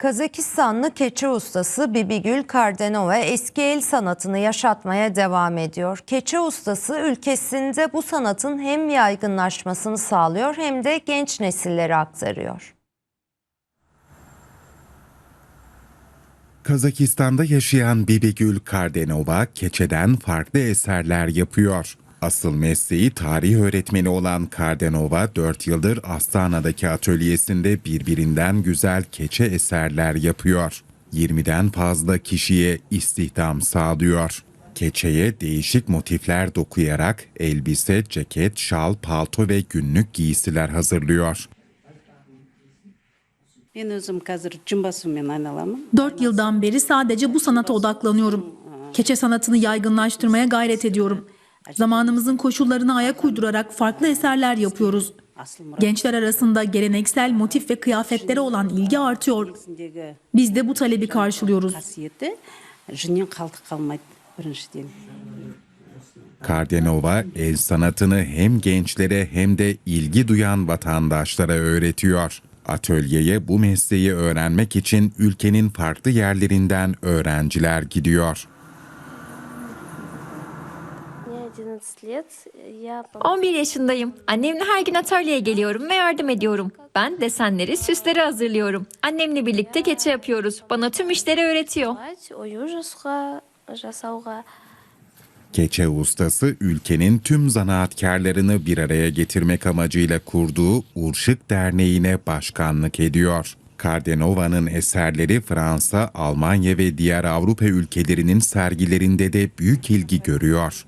Kazakistanlı keçi ustası Bibigül Kardenova eski el sanatını yaşatmaya devam ediyor. Keçi ustası ülkesinde bu sanatın hem yaygınlaşmasını sağlıyor hem de genç nesillere aktarıyor. Kazakistan'da yaşayan Bibigül Kardenova keçeden farklı eserler yapıyor. Asıl mesleği tarih öğretmeni olan Kardenova 4 yıldır Astana'daki atölyesinde birbirinden güzel keçe eserler yapıyor. 20'den fazla kişiye istihdam sağlıyor. Keçeye değişik motifler dokuyarak elbise, ceket, şal, palto ve günlük giysiler hazırlıyor. Dört yıldan beri sadece bu sanata odaklanıyorum. Keçe sanatını yaygınlaştırmaya gayret ediyorum. Zamanımızın koşullarına ayak uydurarak farklı eserler yapıyoruz. Gençler arasında geleneksel motif ve kıyafetlere olan ilgi artıyor. Biz de bu talebi karşılıyoruz. Kardenova el sanatını hem gençlere hem de ilgi duyan vatandaşlara öğretiyor. Atölyeye bu mesleği öğrenmek için ülkenin farklı yerlerinden öğrenciler gidiyor. 11 yaşındayım. Annemle her gün atölyeye geliyorum ve yardım ediyorum. Ben desenleri, süsleri hazırlıyorum. Annemle birlikte keçe yapıyoruz. Bana tüm işleri öğretiyor. Keçe ustası ülkenin tüm zanaatkarlarını bir araya getirmek amacıyla kurduğu Urşık Derneği'ne başkanlık ediyor. Cardenova'nın eserleri Fransa, Almanya ve diğer Avrupa ülkelerinin sergilerinde de büyük ilgi görüyor.